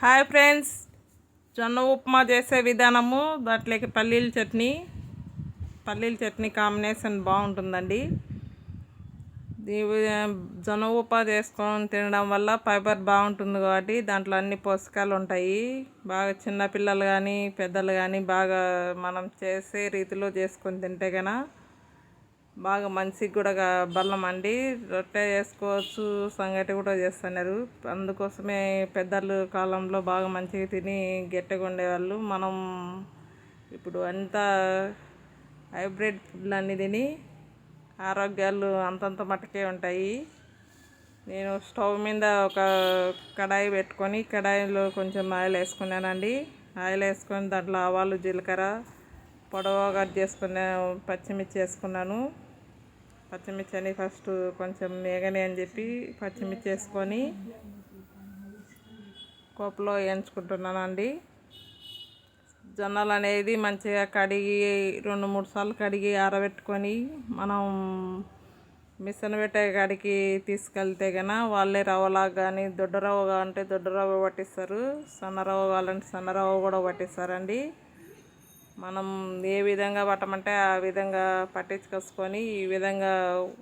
Hi friends జొన్న ఉప్మా చేసే విధానము దాంట్లోకి పల్లీల చట్నీ. పల్లీల చట్నీ కాంబినేషన్ బాగుంటుందండి. జొన్న ఉప్మా చేసుకొని తినడం వల్ల ఫైబర్ బాగుంటుంది కాబట్టి దాంట్లో అన్ని పోషకాలు ఉంటాయి. బాగా చిన్నపిల్లలు కానీ పెద్దలు కానీ బాగా మనం చేసే రీతిలో చేసుకొని తింటే కనుక బాగా మనిషికి కూడా బలం అండి. రొట్టె చేసుకోవచ్చు సంగటి కూడా చేస్తున్నారు. అందుకోసమే పెద్దలు కాలంలో బాగా మంచిగా తిని గట్టిగా ఉండేవాళ్ళు. మనం ఇప్పుడు అంతా హైబ్రిడ్ ఫుడ్లు అన్నీ తిని ఆరోగ్యాలు అంతంత మట్టుకే ఉంటాయి. నేను స్టవ్ మీద ఒక కడాయి పెట్టుకొని కడాయిలో కొంచెం ఆయిల్ వేసుకున్నానండి. ఆయిల్ వేసుకొని దాంట్లో ఆవాలు జీలకర్ర పొడవుగా కట్ చేసుకున్న పచ్చిమిర్చి వేసుకున్నాను. పచ్చిమిర్చి అని ఫస్ట్ కొంచెం వేగని అని చెప్పి పచ్చిమిర్చి వేసుకొని కోపలో వేయించుకుంటున్నాను అండి జొన్నలు అనేది మంచిగా కడిగి రెండు మూడు సార్లు కడిగి ఆరబెట్టుకొని మనం మిషన్ పెట్టే కాడికి తీసుకెళ్తే కనుక వాళ్ళే రవ్వలా కానీ దొడ్డ రవ్వ కావాలంటే దొడ్డ రవ్వ పట్టిస్తారు. సన్న రవ్వ కావాలంటే సన్న రవ్వ కూడా పట్టిస్తారండి. మనం ఏ విధంగా పట్టమంటే ఆ విధంగా పట్టించుకొసుకొని ఈ విధంగా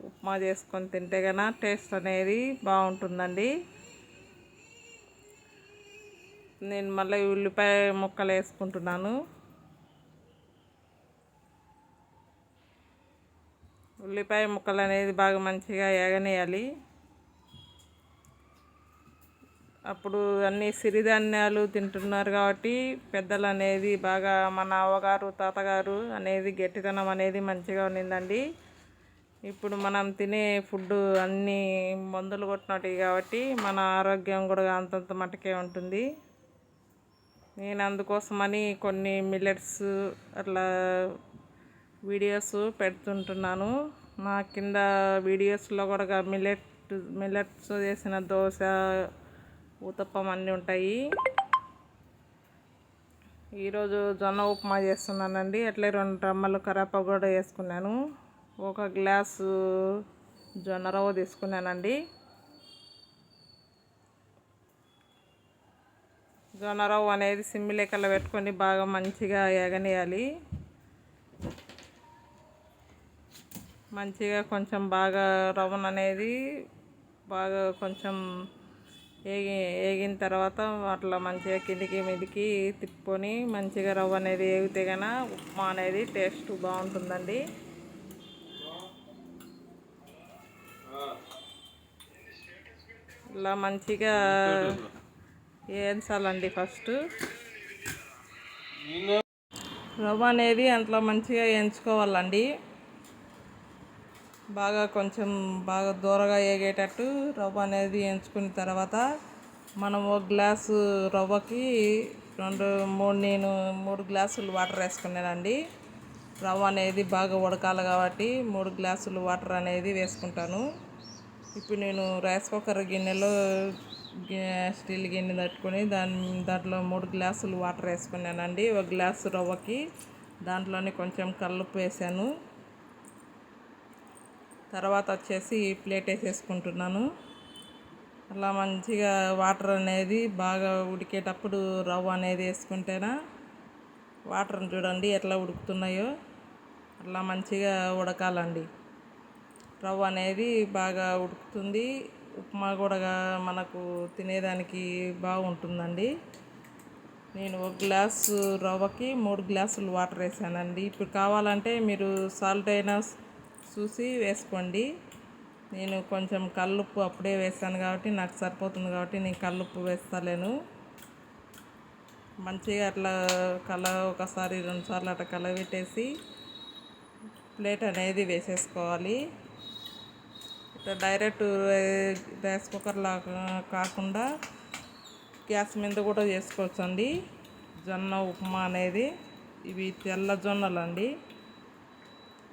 ఉప్మా చేసుకొని తింటే కన్నా టేస్ట్ అనేది బాగుంటుందండి. నేను మళ్ళీ ఉల్లిపాయ ముక్కలు వేసుకుంటున్నాను. ఉల్లిపాయ ముక్కలు అనేది బాగా మంచిగా ఎగనేయాలి. అప్పుడు అన్ని సిరిధాన్యాలు తింటున్నారు కాబట్టి పెద్దలు అనేది బాగా మన అవ్వగారు తాతగారు అనేది గట్టితనం అనేది మంచిగా ఉన్నిందండి. ఇప్పుడు మనం తినే ఫుడ్ అన్నీ మందులు కొట్టినట్టు కాబట్టి మన ఆరోగ్యం కూడా అంతంత మటుకే ఉంటుంది. నేను అందుకోసమని కొన్ని మిల్లెట్స్ అట్లా వీడియోస్ పెడుతుంటున్నాను. నా కింద వీడియోస్లో కూడా మిల్లెట్ మిల్లెట్స్ చేసిన దోశ ఊతప్పం అన్నీ ఉంటాయి. ఈరోజు జొన్న ఉప్మా చేస్తున్నానండి. అట్లే రెండు రమ్మలు కరాపా కూడా వేసుకున్నాను. ఒక గ్లాసు జొన్న రవ్వ తీసుకున్నానండి. జొన్న రవ్వ అనేది సిమ్మి లెక్కలు పెట్టుకొని బాగా మంచిగా ఎగనేయాలి. మంచిగా కొంచెం బాగా రవ్వను అనేది బాగా కొంచెం వేగి వేగిన తర్వాత అట్లా మంచిగా కిందికి మీదికి తిప్పుకొని మంచిగా రవ్వ అనేది వేగితే కన ఉప్మా అనేది టేస్ట్ బాగుంటుందండి. ఇలా మంచిగా వేయించాలండి ఫస్ట్. రవ్వ అనేది అంట్లో మంచిగా వేయించుకోవాలండి బాగా కొంచెం బాగా దూరగా వేగేటట్టు రవ్వ అనేది ఎంచుకున్న తర్వాత మనం ఒక గ్లాసు రవ్వకి రెండు మూడు నేను మూడు గ్లాసులు వాటర్ వేసుకున్నానండి. రవ్వ అనేది బాగా ఉడకాలి కాబట్టి మూడు గ్లాసులు వాటర్ అనేది వేసుకుంటాను. ఇప్పుడు నేను రైస్ కుక్కర్ గిన్నెలో స్టీల్ గిన్నె తట్టుకొని దాని దాంట్లో మూడు గ్లాసులు వాటర్ వేసుకున్నానండి. ఒక గ్లాసు రవ్వకి దాంట్లోనే కొంచెం కల్లుపు వేసాను. తర్వాత వచ్చేసి ప్లేట్ వేసేసుకుంటున్నాను. అలా మంచిగా వాటర్ అనేది బాగా ఉడికేటప్పుడు రవ్వ అనేది వేసుకుంటేనా వాటర్ని చూడండి ఎట్లా ఉడుకుతున్నాయో. అట్లా మంచిగా ఉడకాలండి. రవ్వ అనేది బాగా ఉడుకుతుంది. ఉప్మా కూడా మనకు తినేదానికి బాగుంటుందండి. నేను ఒక గ్లాసు రవ్వకి మూడు గ్లాసులు వాటర్ వేసానండి. ఇప్పుడు కావాలంటే మీరు సాల్ట్ అయినా చూసి వేసుకోండి. నేను కొంచెం కల్లుప్పు అప్పుడే వేసాను కాబట్టి నాకు సరిపోతుంది కాబట్టి నేను కల్లుప్పు వేస్తాలేను. మంచిగా అట్లా కల ఒకసారి రెండుసార్లు అట్లా కలబెట్టేసి ప్లేట్ అనేది వేసేసుకోవాలి. ఇట్లా డైరెక్ట్ రైస్ కుక్కర్లా కాకుండా గ్యాస్ మీద కూడా చేసుకోవచ్చండి. జొన్న ఉప్మా అనేది ఇవి తెల్ల జొన్నలు అండి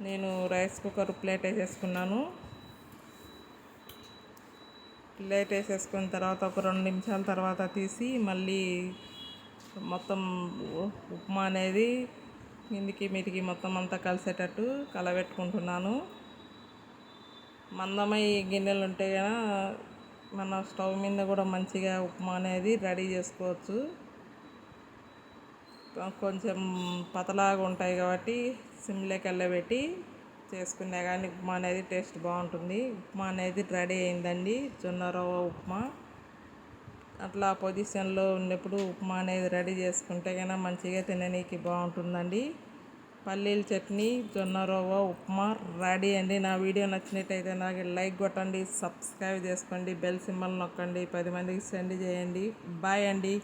నేను రైస్ కుక్కర్ ప్లేట్ వేసేసుకున్నాను. ప్లేట్ వేసేసుకున్న తర్వాత ఒక రెండు నిమిషాల తర్వాత తీసి మళ్ళీ మొత్తం ఉప్మా అనేది కిందికి మీదికి మొత్తం అంతా కలిసేటట్టు కలబెట్టుకుంటున్నాను. మందమై గిన్నెలు ఉంటే కదా మన స్టవ్ మీద కూడా మంచిగా ఉప్మా అనేది రెడీ చేసుకోవచ్చు. కొంచెం పతలాగా ఉంటాయి కాబట్టి సిమ్లోకి వెళ్ళబెట్టి చేసుకునే కానీ ఉప్మా అనేది టేస్ట్ బాగుంటుంది. ఉప్మా అనేది రెడీ అయిందండి. జొన్న రవ్వ ఉప్మా. అట్లా పొజిషన్లో ఉన్నప్పుడు ఉప్మా అనేది రెడీ చేసుకుంటే కన్నా మంచిగా తిననీకి బాగుంటుందండి. పల్లీల చట్నీ జొన్న రవ్వ ఉప్మా రెడీ అండి. నా వీడియో నచ్చినట్టయితే నాకు లైక్ కొట్టండి సబ్స్క్రైబ్ చేసుకోండి బెల్ సింబల్ నొక్కండి పది మందికి సెండ్ చేయండి. బాయ్ అండి.